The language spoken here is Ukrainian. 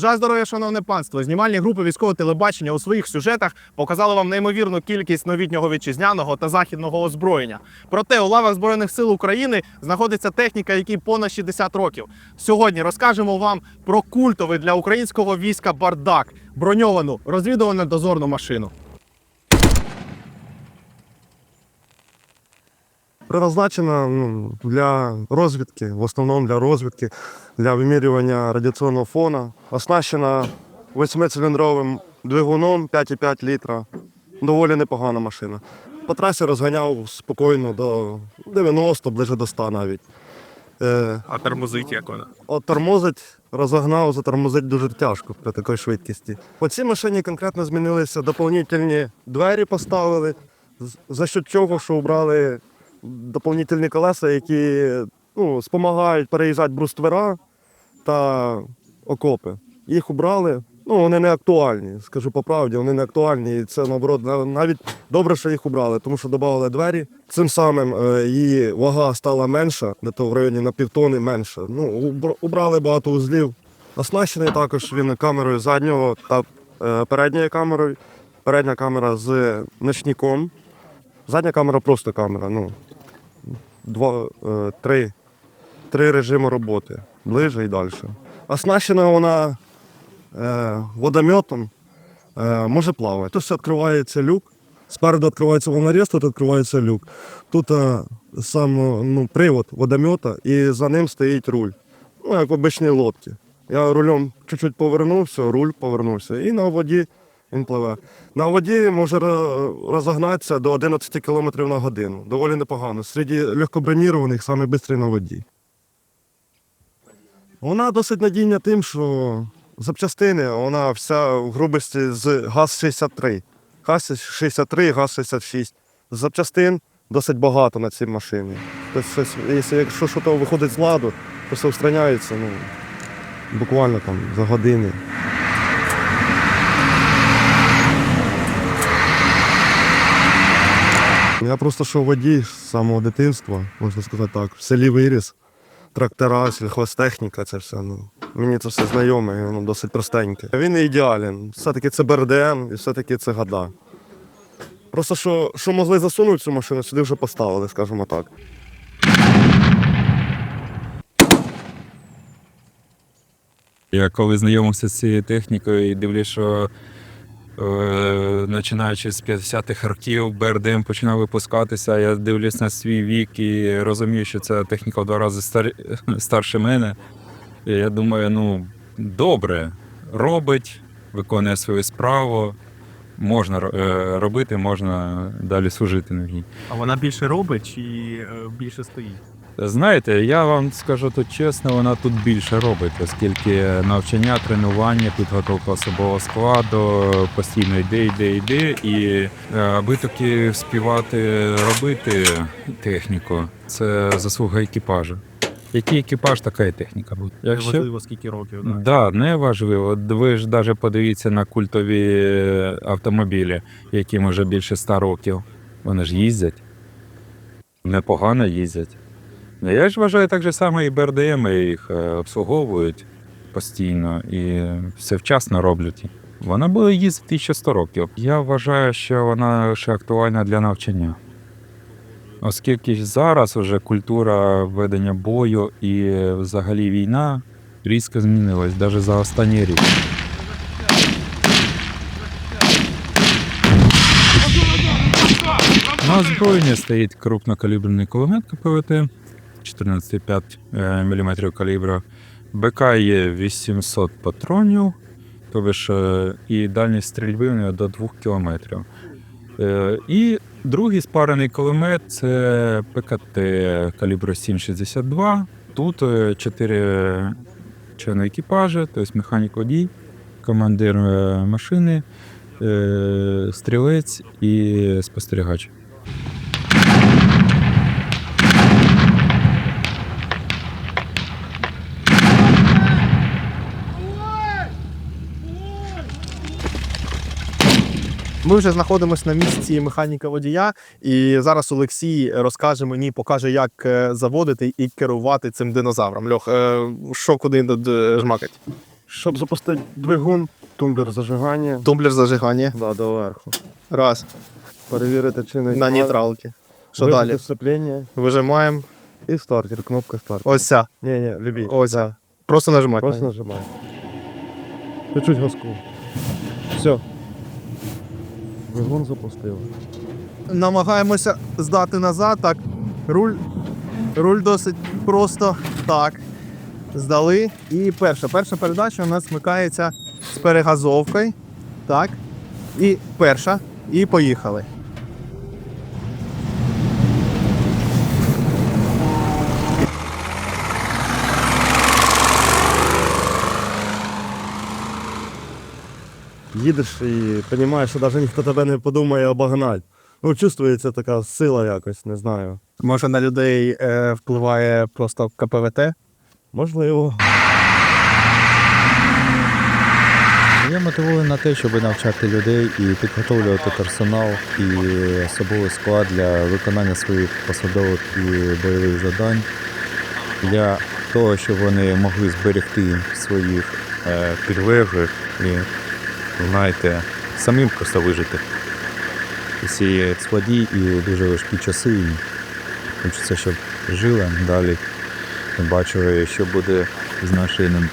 Бажаю здоров'я, шановне панство. Знімальні групи військового телебачення у своїх сюжетах показали вам неймовірну кількість новітнього вітчизняного та західного озброєння. Проте у лавах Збройних сил України знаходиться техніка, якій понад 60 років. Сьогодні розкажемо вам про культовий для українського війська бардак, броньовану розвідувально дозорну машину. Предназначена ну, для розвідки, в основному для розвідки, для вимірювання радіаційного фону. Оснащена восьмициліндровим двигуном 5,5 літра. Доволі непогана машина. По трасі розганяв спокійно до 90, ближе до 100 навіть. Е, А тормозить як вона? От тормозить, розогнав, затормозить дуже тяжко при такій швидкості. По цій машині конкретно змінилися доповнительні двері поставили, за що чого, що обрали доповнительні колеса, які ну, допомагають переїжджати бруствера та окопи. Їх убрали. Ну, вони не актуальні, скажу по правді, вони не актуальні. І це наоборот навіть добре, що їх убрали, тому що додали двері. Цим самим е, її вага стала менша, де то в районі на півтони менше. Ну, убрали багато узлів. Оснащений також він камерою заднього та е, передньою камерою. Передня камера з ночником. Задня камера просто камера. Ну, два, е, три, три режими роботи. Ближче і далі. Оснащена вона е, водометом, е, може плавати. Тут відкривається люк. Спереду відкривається волнорез, тут відкривається люк. Тут е, сам ну, привод водомета і за ним стоїть руль. Ну, як в обичній лодці. Я рулем чуть-чуть повернувся, руль повернувся. І на воді він пливе. На воді може розогнатися до 11 км на годину. Доволі непогано. Серед легкобронірованих саме швидкий на воді. Вона досить надійна тим, що запчастини, вона вся в грубості з ГАЗ-63. ГАЗ-63, ГАЗ-66. Запчастин досить багато на цій машині. Тобто, якщо, щось виходить з ладу, то все устраняється ну, буквально там за години. Я просто що водій з самого дитинства, можна сказати так, в селі виріс. Трактора, сільхозтехніка, це все. Ну, мені це все знайоме, воно досить простеньке. Він не ідеален. Все-таки це БРДМ і все-таки це гада. Просто що, що могли засунути цю машину, сюди вже поставили, скажімо так. Я коли знайомився з цією технікою і дивлюсь, що починаючи з 50-х років БРДМ починав випускатися, я дивлюсь на свій вік і розумію, що ця техніка в два рази стар... старше мене. І я думаю, ну добре, робить, виконує свою справу, можна е, робити, можна далі служити на ній. А вона більше робить чи е, більше стоїть? Знаєте, я вам скажу тут чесно, вона тут більше робить, оскільки навчання, тренування, підготовка особового складу постійно йде, йде, йде. І е, аби таки співати робити техніку, це заслуга екіпажу. Який екіпаж, така і техніка буде. Якщо... Важливо, скільки років. Так, да, не важливо. От Ви ж навіть подивіться на культові автомобілі, яким вже більше ста років. Вони ж їздять. Непогано їздять. Ну, Я ж вважаю так же само і БРДМ їх е, обслуговують постійно і все вчасно роблять. Вона буде їздити ще 100 років. Я вважаю, що вона ще актуальна для навчання. Оскільки зараз вже культура ведення бою і взагалі війна різко змінилась навіть за останній рік. На озброєнні стоїть крупнокаліберний кулемет КПВТ 14,5 мм калібра. БК є 800 патронів, тобто ж, е, і дальність стрільби у нього до 2 км. Е, І другий спарений кулемет це ПКТ калібру 7,62. Тут 4 члени екіпажа, тобто механік водій, командир е, машини, е, стрілець і спостерігач. Ми вже знаходимося на місці механіка водія, і зараз Олексій розкаже мені, покаже, як е, заводити і керувати цим динозавром. Льох, е, що куди жмакать? Щоб запустити двигун, тумблер зажигання. Тумблер зажигання. Да, доверху. Раз. Перевірити чи не На нейтралки. Що далі? сцепління Вижимаємо. і стартер, кнопка стартер. Ось ця. Ні, ні, любі. Ось ця. Просто нажимати. Просто нажимай. Чуть-чуть газку. Все. Двигун запустив. Намагаємося здати назад. Так. Руль. Руль досить просто. Так. Здали. І перша. Перша передача у нас смикається з перегазовкою. Так. І перша. І поїхали. Їдеш і розумієш, що навіть ніхто тебе не подумає обогнати. Ну, чувствується така сила якось, не знаю. Може на людей е, впливає просто КПВТ. Можливо. Я мотивую на те, щоб навчати людей і підготовлювати персонал і особовий склад для виконання своїх посадових і бойових завдань для того, щоб вони могли зберегти своїх е, підлеглих і, знаєте, самим просто вижити ці складі і дуже важкі часи. І хочеться, щоб жили далі, бачили, що буде з нашою ним.